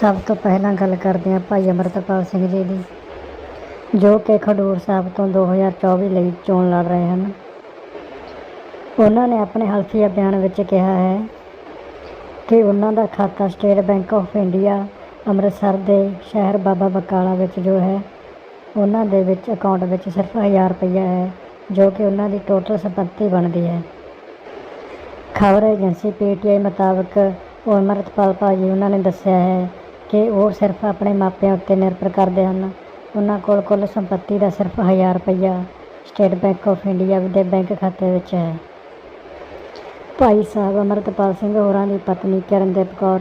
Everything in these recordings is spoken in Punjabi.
ਸਭ ਤੋਂ ਪਹਿਲਾਂ ਗੱਲ ਕਰਦੇ ਹਾਂ ਭਾਈ ਅਮਰਤਪਾਲ ਸਿੰਘ ਜੀ ਦੀ, ਜੋ ਕਿ ਖਡੂਰ ਸਾਹਿਬ ਤੋਂ 2024 ਲਈ ਚੋਣ ਲੜ ਰਹੇ ਹਨ। ਉਹਨਾਂ ਨੇ ਆਪਣੇ ਹਲਫੀਆ ਬਿਆਨ ਵਿੱਚ ਕਿਹਾ ਹੈ ਕਿ ਉਹਨਾਂ ਦਾ ਖਾਤਾ State Bank of India Amritsar ਦੇ ਸ਼ਹਿਰ ਬਾਬਾ ਬਕਾਲਾ ਵਿੱਚ ਜੋ ਹੈ, ਉਹਨਾਂ ਦੇ ਵਿੱਚ ਅਕਾਊਂਟ ਵਿੱਚ ਸਿਰਫ 1000 ਰੁਪਈਆ ਹੈ, ਜੋ ਕਿ ਉਹਨਾਂ ਦੀ ਟੋਟਲ ਸੰਪਤੀ ਬਣਦੀ ਹੈ। ਖਬਰ ਏਜੰਸੀ ਪੀਟੀਆਈ ਮੁਤਾਬਕ ਉਹ ਅਮਰਤਪਾਲ ਭਾਜੀ ਉਹਨਾਂ ਨੇ ਦੱਸਿਆ ਹੈ ਕਿ ਉਹ ਸਿਰਫ ਆਪਣੇ ਮਾਪਿਆਂ ਉੱਤੇ ਨਿਰਭਰ ਕਰਦੇ ਹਨ। ਉਹਨਾਂ ਕੋਲ ਕੁੱਲ ਸੰਪਤੀ ਦਾ ਸਿਰਫ ਹਜ਼ਾਰ ਰੁਪਇਆ ਸਟੇਟ ਬੈਂਕ ਆਫ ਇੰਡੀਆ ਦੇ ਬੈਂਕ ਖਾਤੇ ਵਿੱਚ ਹੈ। ਭਾਈ ਸਾਹਿਬ ਅਮਰਤਪਾਲ ਸਿੰਘ ਹੋਰਾਂ ਦੀ ਪਤਨੀ ਕਿਰਨਦੀਪ ਕੌਰ,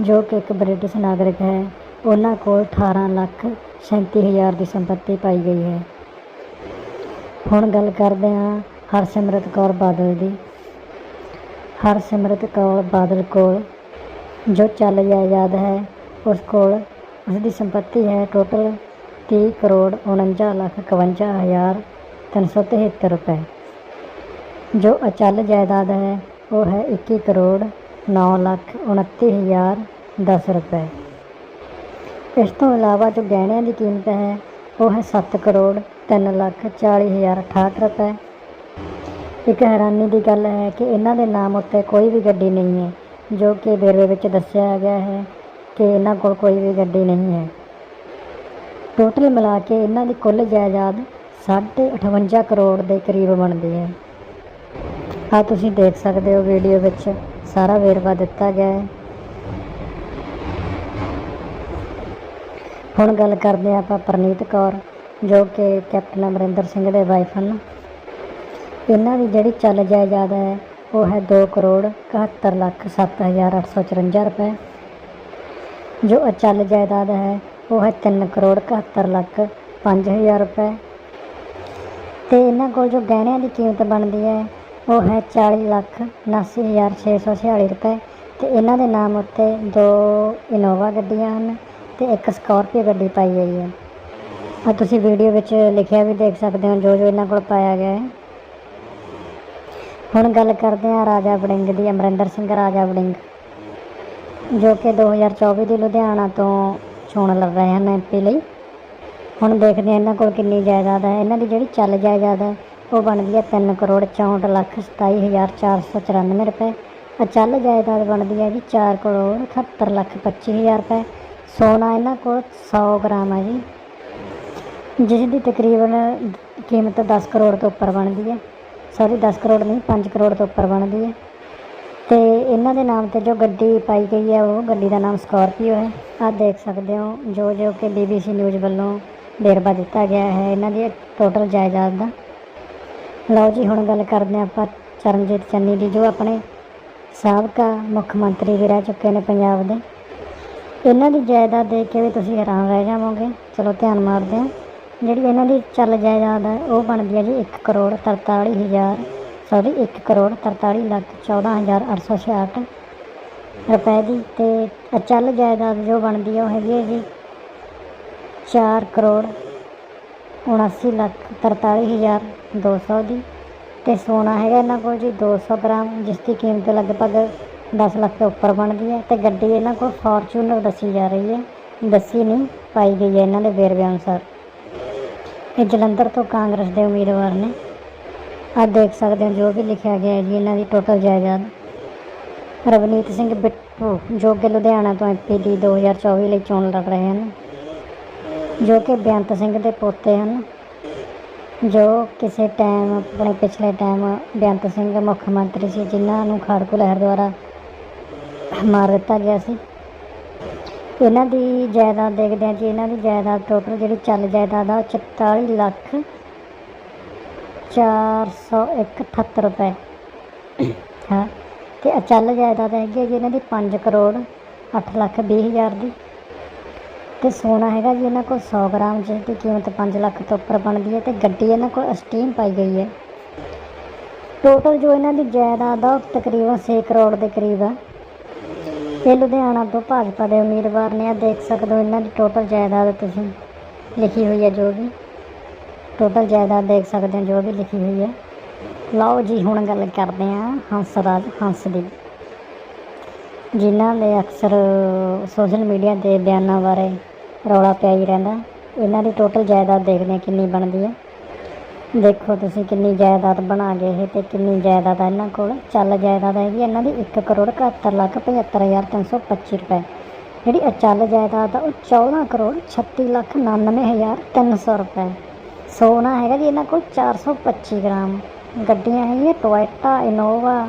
ਜੋ ਕਿ ਇੱਕ ਬ੍ਰਿਟਿਸ਼ ਨਾਗਰਿਕ ਹੈ, ਉਹਨਾਂ ਕੋਲ 18 ਲੱਖ 37000 ਦੀ ਸੰਪਤੀ ਪਾਈ ਗਈ ਹੈ। ਹੁਣ ਗੱਲ ਕਰਦੇ ਹਾਂ ਹਰਸਿਮਰਤ ਕੌਰ ਬਾਦਲ ਦੀ। ਹਰਸਿਮਰਤ ਕੌਰ ਬਾਦਲ ਕੋਲ ਜੋ ਚੱਲ ਜਾਇਦਾਦ ਹੈ ਉਸ ਕੋਲ ਉਸ ਦੀ ਸੰਪत्ति ਹੈ। ਟੋਟਲ 30 ਕਰੋੜ 49 ਲੱਖ 51 ਹਜ਼ਾਰ 373 ਰੁਪਏ। ਜੋ ਅਚਲ ਜਾਇਦਾਦ ਹੈ, ਉਹ ਹੈ 21 ਕਰੋੜ 9 ਲੱਖ 29 ਹਜ਼ਾਰ 10 ਰੁਪਏ। ਇਸ ਤੋਂ ਇਲਾਵਾ ਜੋ ਗਹਿਣਿਆਂ ਦੀ ਕੀਮਤ ਹੈ, ਉਹ ਹੈ 7 ਕਰੋੜ 3 ਲੱਖ 40 ਹਜ਼ਾਰ 68 ਰੁਪਏ। ਇੱਕ ਹੈਰਾਨੀ ਦੀ ਗੱਲ ਹੈ ਕਿ ਇਹਨਾਂ ਦੇ ਨਾਮ ਉੱਤੇ ਕੋਈ ਵੀ ਗੱਡੀ ਨਹੀਂ ਹੈ, ਜੋ ਕਿ ਵੇਰਵੇ ਵਿੱਚ ਦੱਸਿਆ ਗਿਆ ਹੈ ਕਿ ਇਹਨਾਂ ਕੋਲ ਕੋਈ ਵੀ ਗੱਡੀ ਨਹੀਂ ਹੈ। ਟੋਟਲ ਮਿਲਾ ਕੇ ਇਹਨਾਂ ਦੀ ਕੁੱਲ ਜਾਇਦਾਦ ਸਾਢੇ 58 ਕਰੋੜ ਦੇ ਕਰੀਬ ਬਣਦੀ ਹੈ। ਆ ਤੁਸੀਂ ਦੇਖ ਸਕਦੇ ਹੋ ਵੀਡੀਓ ਵਿੱਚ ਸਾਰਾ ਵੇਰਵਾ ਦਿੱਤਾ ਗਿਆ ਹੈ। ਹੁਣ ਗੱਲ ਕਰਦੇ ਹਾਂ ਆਪਾਂ ਪ੍ਰਨੀਤ ਕੌਰ, ਜੋ ਕਿ ਕੈਪਟਨ ਅਮਰਿੰਦਰ ਸਿੰਘ ਦੇ ਵਾਈਫ ਹਨ। ਇਹਨਾਂ ਦੀ ਜਿਹੜੀ ਚੱਲ ਜਾਇਦਾਦ ਹੈ, ਉਹ ਹੈ 2 ਕਰੋੜ 71 ਲੱਖ 7854 ਰੁਪਏ। ਜੋ ਅਚਲ ਜਾਇਦਾਦ ਹੈ, ਉਹ ਹੈ 3 ਕਰੋੜ 71 ਲੱਖ 5000 ਰੁਪਏ। ਤੇ ਇਹਨਾਂ ਕੋਲ ਜੋ ਗਹਿਣਿਆਂ ਦੀ ਕੀਮਤ ਬਣਦੀ ਹੈ, ਉਹ ਹੈ 40 ਲੱਖ 79646 ਰੁਪਏ। ਤੇ ਇਹਨਾਂ ਦੇ ਨਾਮ ਉੱਤੇ ਦੋ ਇਨੋਵਾ ਗੱਡੀਆਂ ਹਨ ਤੇ ਇੱਕ ਸਕਾਰਪੀਓ ਗੱਡੀ ਪਾਈ ਗਈ ਹੈ। ਆ ਤੁਸੀਂ ਵੀਡੀਓ ਵਿੱਚ ਲਿਖਿਆ ਵੀ ਦੇਖ ਸਕਦੇ ਹੋ, ਜੋ ਜੋ ਇਹਨਾਂ ਕੋਲ ਪਾਇਆ ਗਿਆ ਹੈ। ਹੁਣ ਗੱਲ ਕਰਦੇ ਹਾਂ ਰਾਜਾ ਵੜਿੰਗ ਦੀ, ਅਮਰਿੰਦਰ ਸਿੰਘ ਰਾਜਾ ਵੜਿੰਗ। ਜੋ ਕਿ 2024 ਦੀ ਲੁਧਿਆਣਾ ਤੋਂ ਚੋਣ ਲੜ ਰਹੇ ਹਨ ਐਮਪੀ ਲਈ। ਹੁਣ ਦੇਖਦੇ ਹਾਂ ਇਹਨਾਂ ਕੋਲ ਕਿੰਨੀ ਜਾਇਦਾਦ ਹੈ। ਇਹਨਾਂ ਦੀ ਜਿਹੜੀ ਚੱਲ ਜਾਇਦਾਦ ਹੈ, ਉਹ ਬਣਦੀ ਹੈ 3 ਕਰੋੜ 64 ਲੱਖ 27494 ਰੁਪਏ। ਅਚਲ ਜਾਇਦਾਦ ਬਣਦੀ ਹੈ ਜੀ 4 ਕਰੋੜ 78 ਲੱਖ 25000 ਰੁਪਏ। ਸੋਨਾ ਇਹਨਾਂ ਕੋਲ 100 ਗ੍ਰਾਮ ਹੈ ਜੀ। ਜਿਸ ਦੀ ਤਕਰੀਬਨ ਕੀਮਤ 10 ਕਰੋੜ ਤੋਂ ਉੱਪਰ ਬਣਦੀ ਹੈ। ਸੌਰੀ 10 ਕਰੋੜ ਨਹੀਂ 5 ਕਰੋੜ ਤੋਂ ਉੱਪਰ ਬਣਦੀ ਹੈ। ਇਹਨਾਂ ਦੇ ਨਾਮ ਤੇ ਜੋ ਗੱਡੀ ਪਾਈ ਗਈ ਹੈ, ਉਹ ਗੱਡੀ ਦਾ ਨਾਮ ਸਕਾਰਪੀਓ ਹੈ। ਆਹ ਦੇਖ ਸਕਦੇ ਹੋ, ਜੋ ਜੋ ਕਿ BBC ਨਿਊਜ਼ ਵੱਲੋਂ ਵੇਰਵਾ ਦਿੱਤਾ ਗਿਆ ਹੈ, ਇਹਨਾਂ ਦੀ ਟੋਟਲ ਜਾਇਦਾਦ ਦਾ। ਲਓ ਜੀ, ਹੁਣ ਗੱਲ ਕਰਦੇ ਹਾਂ ਆਪਾਂ ਚਰਨਜੀਤ ਚੰਨੀ ਦੀ, ਜੋ ਆਪਣੇ ਸਾਬਕਾ ਮੁੱਖ ਮੰਤਰੀ ਵੀ ਰਹਿ ਚੁੱਕੇ ਨੇ ਪੰਜਾਬ ਦੇ। ਇਹਨਾਂ ਦੀ ਜਾਇਦਾਦ ਦੇਖ ਕੇ ਵੀ ਤੁਸੀਂ ਹੈਰਾਨ ਰਹਿ ਜਾਵੋਗੇ। ਚਲੋ, ਧਿਆਨ ਮਾਰਦੇ ਹਾਂ। ਜਿਹੜੀ ਇਹਨਾਂ ਦੀ ਚੱਲ ਜਾਇਦਾਦ ਹੈ, ਉਹ ਬਣਦੀ ਹੈ ਜੀ 1 ਕਰੋੜ 43 ਹਜ਼ਾਰ ਸੌਰੀ 1 ਕਰੋੜ 43 ਲੱਖ 14 ਹਜ਼ਾਰ 866 ਰੁਪਏ ਦੀ ਤੇ ਅਚਲ ਜਾਇਦਾਦ ਜੋ ਬਣਦੀ ਹੈ ਉਹ ਹੈਗੀ ਹੈ ਜੀ 4 ਕਰੋੜ 79 ਲੱਖ 43 ਹਜ਼ਾਰ 200 ਦੀ ਤੇ ਸੋਨਾ ਹੈਗਾ ਇਹਨਾਂ ਕੋਲ ਜੀ 200 ਗ੍ਰਾਮ, ਜਿਸ ਦੀ ਕੀਮਤ ਲਗਭਗ 10 ਲੱਖ ਤੋਂ ਉੱਪਰ ਬਣਦੀ ਹੈ ਤੇ ਗੱਡੀ ਇਹਨਾਂ ਕੋਲ ਫੋਰਚੂਨਰ ਦੱਸੀ ਜਾ ਰਹੀ ਹੈ ਦੱਸੀ ਨਹੀਂ ਪਾਈ ਗਈ ਹੈ ਇਹਨਾਂ ਦੇ ਵੇਰਵੇ ਅਨੁਸਾਰ। ਇਹ ਜਲੰਧਰ ਤੋਂ ਕਾਂਗਰਸ ਦੇ ਉਮੀਦਵਾਰ ਨੇ ਆਹ ਦੇਖ ਸਕਦੇ ਹੋ ਜੋ ਵੀ ਲਿਖਿਆ ਗਿਆ ਹੈ ਜੀ, ਇਹਨਾਂ ਦੀ ਟੋਟਲ ਜਾਇਦਾਦ। ਰਵਨੀਤ ਸਿੰਘ ਬਿੱਟੂ, ਜੋ ਕਿ ਲੁਧਿਆਣਾ ਤੋਂ ਐਮਪੀ ਦੀ 2024 ਲਈ ਚੋਣ ਲੜ ਰਹੇ ਹਨ, ਜੋ ਕਿ ਬੇਅੰਤ ਸਿੰਘ ਦੇ ਪੋਤੇ ਹਨ, ਜੋ ਕਿਸੇ ਟਾਈਮ ਆਪਣੇ ਪਿਛਲੇ ਟਾਈਮ ਬੇਅੰਤ ਸਿੰਘ ਮੁੱਖ ਮੰਤਰੀ ਸੀ, ਜਿਨ੍ਹਾਂ ਨੂੰ ਖਾੜਕੂ ਲਹਿਰ ਦੁਆਰਾ ਮਾਰ ਦਿੱਤਾ ਗਿਆ ਸੀ। ਇਹਨਾਂ ਦੀ ਜਾਇਦਾਦ ਦੇਖਦੇ ਹਾਂ ਜੀ, ਇਹਨਾਂ ਦੀ ਜਾਇਦਾਦ ਟੋਟਲ ਜਿਹੜੀ ਚੱਲ ਜਾਇਦਾਦ ਆ, ਉਹ 44 ਲੱਖ 401 ਰੁਪਏ। ਹਾਂ, ਤੇ ਅਚਲ ਜਾਇਦਾਦ ਹੈਗੀ ਹੈ ਜੀ ਇਹਨਾਂ ਦੀ 5 ਕਰੋੜ 8 ਲੱਖ 20 ਹਜ਼ਾਰ ਦੀ। ਤੇ ਸੋਨਾ ਹੈਗਾ ਜੀ ਇਹਨਾਂ ਕੋਲ 100 ਗ੍ਰਾਮ, ਜਿਸ ਦੀ ਕੀਮਤ 5 ਲੱਖ ਤੋਂ ਉੱਪਰ ਬਣਦੀ ਹੈ ਤੇ ਗੱਡੀ ਇਹਨਾਂ ਕੋਲ ਸਟੀਮ ਪਾਈ ਗਈ ਹੈ। ਟੋਟਲ ਜੋ ਇਹਨਾਂ ਦੀ ਜਾਇਦਾਦ ਆ, ਉਹ ਤਕਰੀਬਨ 6 ਕਰੋੜ ਦੇ ਕਰੀਬ ਆ। ਇਹ ਲੁਧਿਆਣਾ ਤੋਂ ਭਾਜਪਾ ਦੇ ਉਮੀਦਵਾਰ ਨੇ ਆ ਦੇਖ ਸਕਦੇ ਹੋ ਇਹਨਾਂ ਦੀ ਟੋਟਲ ਜਾਇਦਾਦ ਤੁਸੀਂ, ਲਿਖੀ ਹੋਈ ਹੈ ਜੋ ਵੀ। ਟੋਟਲ ਜਾਇਦਾਦ ਦੇਖ ਸਕਦੇ ਹੋ ਜੋ ਵੀ ਲਿਖੀ ਹੋਈ ਹੈ। ਲਓ ਜੀ, ਹੁਣ ਗੱਲ ਕਰਦੇ ਹਾਂ ਹੰਸਰਾਜ ਹੰਸ ਦੀ। ਜਿਨ੍ਹਾਂ ਦੇ ਅਕਸਰ ਸੋਸ਼ਲ ਮੀਡੀਆ ਤੇ ਬਿਆਨਾਂ ਬਾਰੇ ਰੌਲਾ ਪਿਆ ਹੀ ਰਹਿੰਦਾ, ਇਹਨਾਂ ਦੀ ਟੋਟਲ ਜਾਇਦਾਦ ਦੇਖਦੇ ਹਾਂ ਕਿੰਨੀ ਬਣਦੀ ਹੈ। ਦੇਖੋ ਤੁਸੀਂ ਕਿੰਨੀ ਜਾਇਦਾਦ ਬਣਾ ਗਏ ਇਹ ਤੇ ਕਿੰਨੀ ਜਾਇਦਾਦ ਹੈ ਇਹਨਾਂ ਕੋਲ। ਚੱਲ ਜਾਇਦਾਦ ਹੈਗੀ ਇਹਨਾਂ ਦੀ 1 ਕਰੋੜ 71 ਲੱਖ 75325 ਰੁਪਏ। ਜਿਹੜੀ ਅਚਲ ਜਾਇਦਾਦ ਆ, ਉਹ 14 ਕਰੋੜ 36 ਲੱਖ 99 ਹਜ਼ਾਰ 300 ਰੁਪਏ। ਸੋਨਾ ਹੈਗਾ ਜੀ, ਇਹਨਾਂ ਕੋਲ 425 ਗ੍ਰਾਮ। ਗੱਡੀਆਂ ਹੈਗੀਆਂ Toyota Innova,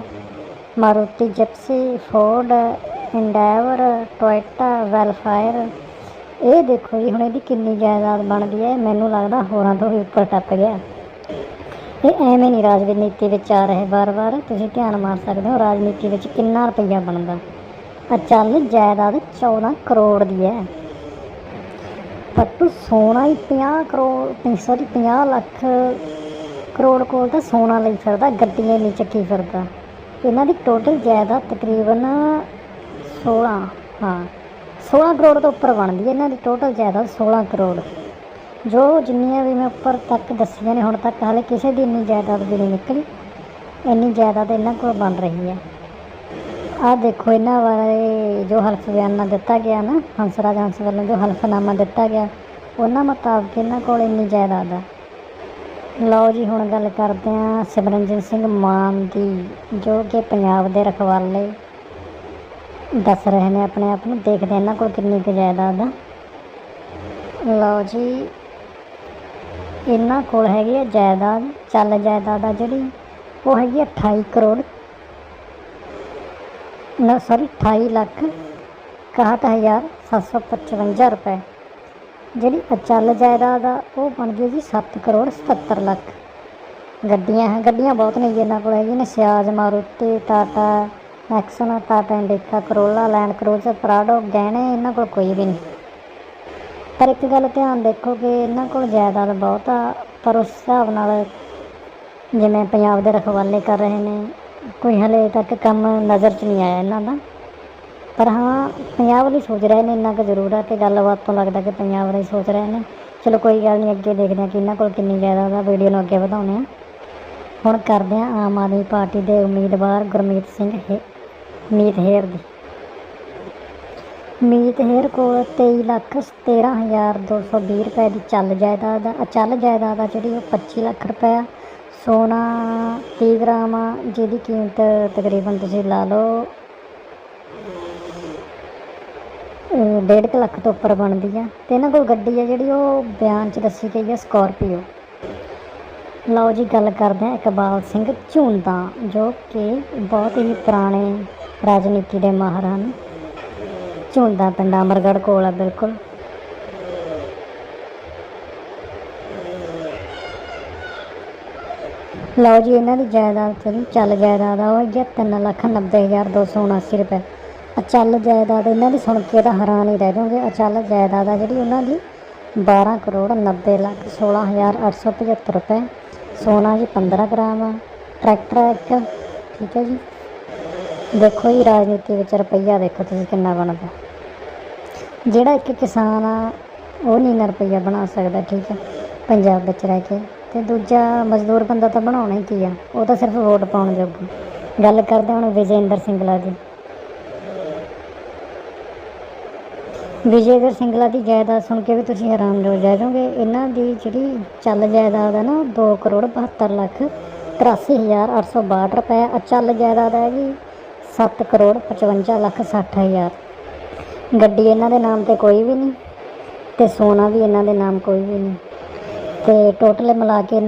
Maruti Gypsy, Ford, Endeavour Toyota Vellfire. ਇਹ ਦੇਖੋ ਜੀ, ਹੁਣ ਇਹਦੀ ਕਿੰਨੀ ਜਾਇਦਾਦ ਬਣਦੀ ਹੈ, ਮੈਨੂੰ ਲੱਗਦਾ ਹੋਰਾਂ ਤੋਂ ਵੀ ਉੱਪਰ ਟੱਪ ਗਿਆ। ਇਹ ਐਵੇਂ ਨਹੀਂ ਰਾਜਨੀਤੀ ਵਿੱਚ ਆ ਰਹੇ ਵਾਰ-ਵਾਰ, ਤੁਸੀਂ ਧਿਆਨ ਮਾਰ ਸਕਦੇ ਹੋ, ਰਾਜਨੀਤੀ ਵਿੱਚ ਕਿੰਨਾ ਰੁਪਈਆ ਬਣਦਾ। ਅਚਲ ਜਾਇਦਾਦ 14 ਕਰੋੜ ਦੀ ਹੈ। ਪਰ ਸੋਨਾ ਹੀ 50 ਕਰੋੜ ਸੌਰੀ 50 ਲੱਖ ਕਰੋੜ ਕੋਲ ਤਾਂ ਸੋਨਾ ਲਈ ਫਿਰਦਾ, ਗੱਡੀਆਂ ਨਹੀਂ ਚੱਕੀ ਫਿਰਦਾ। ਇਹਨਾਂ ਦੀ ਟੋਟਲ ਜਾਇਦਾਦ ਤਕਰੀਬਨ 16 ਹਾਂ 16 ਕਰੋੜ ਤੋਂ ਉੱਪਰ ਬਣਦੀ ਹੈ। ਇਹਨਾਂ ਦੀ ਟੋਟਲ ਜਾਇਦਾਦ 16 ਕਰੋੜ। ਜੋ ਜਿੰਨੀਆਂ ਵੀ ਮੈਂ ਉੱਪਰ ਤੱਕ ਦੱਸੀਆਂ ਨੇ, ਹੁਣ ਤੱਕ ਹਾਲੇ ਕਿਸੇ ਦੀ ਇੰਨੀ ਜਾਇਦਾਦ ਵੀ ਨਹੀਂ ਨਿਕਲੀ। ਇੰਨੀ ਜਾਇਦਾਦ ਇਹਨਾਂ ਕੋਲ ਬਣ ਰਹੀ ਹੈ। ਆਹ ਦੇਖੋ, ਇਹਨਾਂ ਬਾਰੇ ਜੋ ਹਲਫ ਬਿਆਨਾ ਦਿੱਤਾ ਗਿਆ ਨਾ ਹੰਸਰਾਜ ਹੰਸ ਵੱਲੋਂ ਜੋ ਹਲਫਨਾਮਾ ਦਿੱਤਾ ਗਿਆ, ਉਹਨਾਂ ਮੁਤਾਬਕ ਇਹਨਾਂ ਕੋਲ ਇੰਨੀ ਜਾਇਦਾਦ ਆ। ਲਓ ਜੀ, ਹੁਣ ਗੱਲ ਕਰਦੇ ਹਾਂ ਸਿਮਰਨਜੀਤ ਸਿੰਘ ਮਾਨ ਦੀ, ਜੋ ਕਿ ਪੰਜਾਬ ਦੇ ਰਖਵਾਲੇ ਦੱਸ ਰਹੇ ਨੇ ਆਪਣੇ ਆਪ ਨੂੰ, ਦੇਖਦੇ ਇਹਨਾਂ ਕੋਲ ਕਿੰਨੀ ਕੁ ਜਾਇਦਾਦ ਆ। ਲਓ ਜੀ, ਇਹਨਾਂ ਕੋਲ ਹੈਗੀ ਆ ਜਾਇਦਾਦ, ਚੱਲ ਜਾਇਦਾਦ ਆ ਜਿਹੜੀ, ਉਹ ਹੈਗੀ ਆ 28 ਕਰੋੜ ਨਾ ਸੌਰੀ 28 ਲੱਖ 61755 ਰੁਪਏ। ਜਿਹੜੀ ਅਚਲ ਜਾਇਦਾਦ ਆ, ਉਹ ਬਣ ਗਈ ਜੀ 7 ਕਰੋੜ 77 ਲੱਖ। ਗੱਡੀਆਂ ਹੈ, ਗੱਡੀਆਂ ਬਹੁਤ ਨੇ ਜੀ ਇਹਨਾਂ ਕੋਲ ਹੈਗੀਆਂ ਨੇ। Ciaz, Maruti, Tata ਮੈਕਸਨ Tata Indica, Corolla, Land Cruiser, Prado, ਗਹਿਣੇ, ਇਹਨਾਂ ਕੋਲ ਕੋਈ ਵੀ ਨਹੀਂ। ਪਰ ਇੱਕ ਗੱਲ ਧਿਆਨ ਦੇਖੋ ਕਿ ਇਹਨਾਂ ਕੋਲ ਜਾਇਦਾਦ ਬਹੁਤ ਆ, ਪਰ ਉਸ ਹਿਸਾਬ ਨਾਲ ਜਿਵੇਂ ਪੰਜਾਬ ਦੇ ਰਖਵਾਲੇ ਕਰ ਰਹੇ ਨੇ ਕੋਈ ਹਲੇ ਤੱਕ ਕੰਮ ਨਜ਼ਰ 'ਚ ਨਹੀਂ ਆਇਆ ਇਹਨਾਂ ਦਾ। ਪਰ ਹਾਂ, ਪੰਜਾਬ ਲਈ ਸੋਚ ਰਹੇ ਨੇ ਇੰਨਾ ਕੁ ਜ਼ਰੂਰ ਆ ਕਿ ਗੱਲਬਾਤ ਤੋਂ ਲੱਗਦਾ ਕਿ ਪੰਜਾਬ ਵਾਲੀ ਸੋਚ ਰਹੇ ਨੇ। ਚਲੋ ਕੋਈ ਗੱਲ ਨਹੀਂ, ਅੱਗੇ ਦੇਖਦੇ ਹਾਂ ਕਿ ਇਹਨਾਂ ਕੋਲ ਕਿੰਨੀ ਜਾਇਦਾਦ ਆ। ਵੀਡੀਓ ਨੂੰ ਅੱਗੇ ਵਧਾਉਂਦੇ ਹਾਂ। ਹੁਣ ਕਰਦੇ ਹਾਂ ਆਮ ਆਦਮੀ ਪਾਰਟੀ ਦੇ ਉਮੀਦਵਾਰ ਗੁਰਮੀਤ ਸਿੰਘ ਹੇ, ਮੀਤ ਹੇਰ ਦੀ। ਮੀਤ ਹੇਰ ਕੋਲ 23 ਲੱਖ 17220 ਰੁਪਏ ਦੀ ਚੱਲ ਜਾਇਦਾਦ ਆ। ਚੱਲ ਜਾਇਦਾਦ ਆ ਜਿਹੜੀ ਉਹ 25 ਲੱਖ ਰੁਪਏ ਸੋਨਾ 30 ਗ੍ਰਾਮ ਆ, ਜਿਹਦੀ ਕੀਮਤ ਤਕਰੀਬਨ ਤੁਸੀਂ ਲਾ ਲਓ, ਅਹ ਡੇਢ ਕੁ ਲੱਖ ਤੋਂ ਉੱਪਰ ਬਣਦੀ ਆ। ਤੇ ਇਹਨਾਂ ਕੋਲ ਗੱਡੀ ਆ ਜਿਹੜੀ ਉਹ ਬਿਆਨ 'ਚ ਦੱਸੀ ਗਈ ਆ, ਸਕਾਰਪੀਓ। ਲਓ ਜੀ, ਗੱਲ ਕਰਦੇ ਹਾਂ ਇਕਬਾਲ ਸਿੰਘ ਝੁੰਦਾ ਜੋ ਕਿ ਬਹੁਤ ਹੀ ਪੁਰਾਣੇ ਰਾਜਨੀਤੀ ਦੇ ਮਾਹਰ ਹਨ ਝੁੰਦਾ ਪਿੰਡ ਅਮਰਗੜ੍ਹ ਕੋਲ ਆ, ਬਿਲਕੁਲ। ਲਓ ਜੀ, ਇਹਨਾਂ ਦੀ ਜਾਇਦਾਦ ਜਿਹੜੀ ਚੱਲ ਜਾਇਦਾਦ ਆ, ਉਹ ਹੈਗੀ ਆ ਤਿੰਨ ਲੱਖ ਨੱਬੇ ਹਜ਼ਾਰ ਦੋ ਸੌ ਉਨਾਸੀ ਰੁਪਏ। ਅਚਲ ਜਾਇਦਾਦ ਇਹਨਾਂ ਦੀ ਸੁਣ ਕੇ ਤਾਂ ਹੈਰਾਨ ਹੀ ਰਹਿ ਜਾਓਗੇ। ਅਚਲ ਜਾਇਦਾਦ ਆ ਜਿਹੜੀ ਉਹਨਾਂ ਦੀ 12 ਕਰੋੜ 90 ਲੱਖ 16 ਹਜ਼ਾਰ 875 ਰੁਪਏ। ਸੋਨਾ ਜੀ 15 ਗ੍ਰਾਮ ਆ, ਟਰੈਕਟਰ ਆ ਇੱਕ, ਠੀਕ ਹੈ ਜੀ। ਦੇਖੋ ਜੀ, ਰਾਜਨੀਤੀ ਵਿੱਚ ਰੁਪਈਆ ਦੇਖੋ ਤੁਸੀਂ ਕਿੰਨਾ ਬਣਦਾ। ਜਿਹੜਾ ਇੱਕ ਕਿਸਾਨ ਆ, ਉਹ ਨਹੀਂ ਨਾ ਰੁਪਈਆ ਬਣਾ ਸਕਦਾ, ਠੀਕ ਹੈ। ਪੰਜਾਬ ਵਿੱਚ ਰਹਿ ਕੇ। ਤੇ ਦੂਜਾ ਮਜ਼ਦੂਰ ਬੰਦਾ ਤਾਂ ਬਣਾਉਣਾ ਹੀ ਕੀ ਆ? ਉਹ ਤਾਂ ਸਿਰਫ ਵੋਟ ਪਾਉਣ ਜੋਗਾ। ਗੱਲ ਕਰਦੇ ਹਾਂ ਹੁਣ ਵਿਜੇਂਦਰ ਸਿੰਗਲਾ ਦੀ। ਵਿਜੇਂਦਰ ਸਿੰਗਲਾ ਦੀ ਜਾਇਦਾਦ ਸੁਣ ਕੇ ਵੀ ਤੁਸੀਂ ਹੈਰਾਨ ਹੋ ਜਾਓਗੇ ਇਹਨਾਂ ਦੀ ਜਿਹੜੀ ਚੱਲ ਜਾਇਦਾਦ ਹੈ ਨਾ 2 ਕਰੋੜ 72 ਲੱਖ 83862 ਰੁਪਏ ਅਚਲ ਜਾਇਦਾਦ ਹੈ ਜੀ 7 ਕਰੋੜ 55 ਲੱਖ 60 ਹਜ਼ਾਰ। ਗੱਡੀ ਇਹਨਾਂ ਦੇ ਨਾਮ ਤੇ ਕੋਈ ਵੀ ਨਹੀਂ ਤੇ ਸੋਨਾ ਵੀ ਇਹਨਾਂ ਦੇ ਨਾਮ ਕੋਈ ਵੀ ਨਹੀਂ। ਤੇ ਟੋਟਲ ਮਿਲਾ ਕੇ